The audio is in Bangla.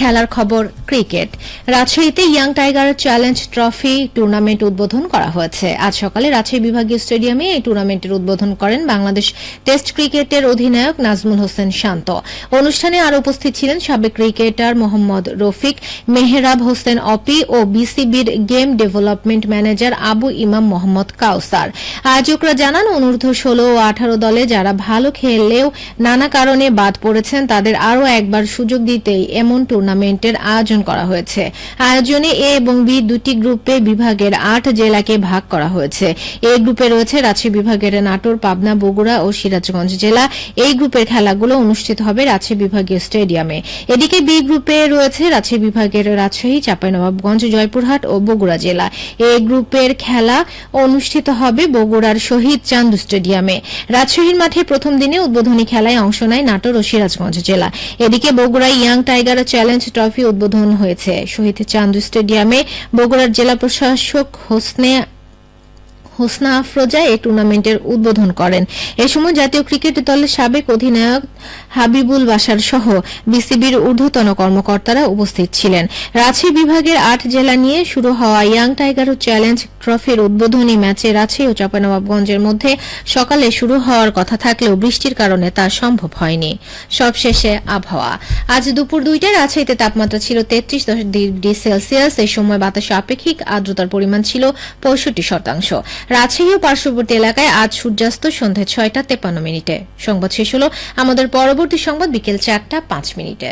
খেলার খবর ক্রিকেট। রাজশাহীতে young tiger challenge trophy tournament উদ্বোধন করা হয়েছে। আজ সকালে রাজশাহী বিভাগীয় স্টেডিয়ামে এই টুর্নামেন্টের উদ্বোধন করেন বাংলাদেশ টেস্ট ক্রিকেটের অধিনায়ক নাজমুল হোসেন শান্ত। অনুষ্ঠানে আরও উপস্থিত ছিলেন সাবেক ক্রিকেটার মোহাম্মদ রফিক, মেহরাব হোসেন অপি ও বিসিবির গেম ডেভেলপমেন্ট ম্যানেজার আবু ইমাম মোহাম্মদ কাউসার। আয়োজকরা জানান, অনূর্ধ্ব ষোলো ও আঠারো দলে যারা ভালো খেললেও নানা কারণে বাদ পড়েছেন, তাদের আরও একবার সুযোগ দিতেই এমন টুর্নামেন্টের আয়োজন করা হয়েছে। আয়োজনে এ এবং বি দুটি গ্রুপে বিভাগের আট জেলাকে ভাগ করা হয়েছে। এ গ্রুপে রয়েছে রাজশাহী বিভাগের নাটোর, পাবনা, বগুড়া ও সিরাজগঞ্জ জেলা। এই গ্রুপের খেলাগুলো অনুষ্ঠিত হবে রাজশাহী বিভাগীয় স্টেডিয়ামে। এদিকে বি গ্রুপে রয়েছে রাজশাহী বিভাগের রাজশাহী, চাঁপাইনবাবগঞ্জ, জয়পুরহাট ও বগুড়া জেলা। এ গ্রুপের খেলা অনুষ্ঠিত হবে বগুড়ার শহীদ চান্দু স্টেডিয়ামে। রাজশাহীর মাঠে প্রথম দিনে উদ্বোধনী খেলায় অংশ নেয় নাটোর ও সিরাজগঞ্জ জেলা। এদিকে বগুড়ায় ইয়াং টাইগার চ্যালেঞ্জ ট্রফি উদ্বোধন হয়েছে। শহীদ চান্দু স্টেডিয়ামে বগুড়ার জেলা প্রশাসক হোসনে হোসনা আফরোজা এই টুর্নামেন্টের উদ্বোধন করেন। এ সময় জাতীয় ক্রিকেট দলের সাবেক অধিনায়ক হাবিবুল বাসার সহ বিসিবির ঊর্ধ্বতন কর্মকর্তারা উপস্থিত ছিলেন। রাজশাহী বিভাগের আট জেলা নিয়ে শুরু হওয়া ইয়াং টাইগার চ্যালেঞ্জ ট্রফির উদ্বোধনী ম্যাচে রাজশাহী ও চাঁপানবাবগঞ্জের মধ্যে সকালে শুরু হওয়ার কথা থাকলেও বৃষ্টির কারণে তা সম্ভব হয়নি। সবশেষে আবহাওয়া। আজ দুপুর দুইটায় রাজশাহীতে তাপমাত্রা ছিল তেত্রিশ ডিগ্রি সেলসিয়াস। এই সময় বাতাসে আপেক্ষিক আর্দ্রতার পরিমাণ ছিল পঁয়ষট্টি শতাংশ। রাজশাহী ও পার্শ্ববর্তী এলাকায় আজ সূর্যাস্ত সন্ধ্যা ছয়টা তেপান্ন মিনিটে। সংবাদ শেষ হল আমাদের পরবর্তী সংবাদ বিকেল চারটা পাঁচ মিনিটে।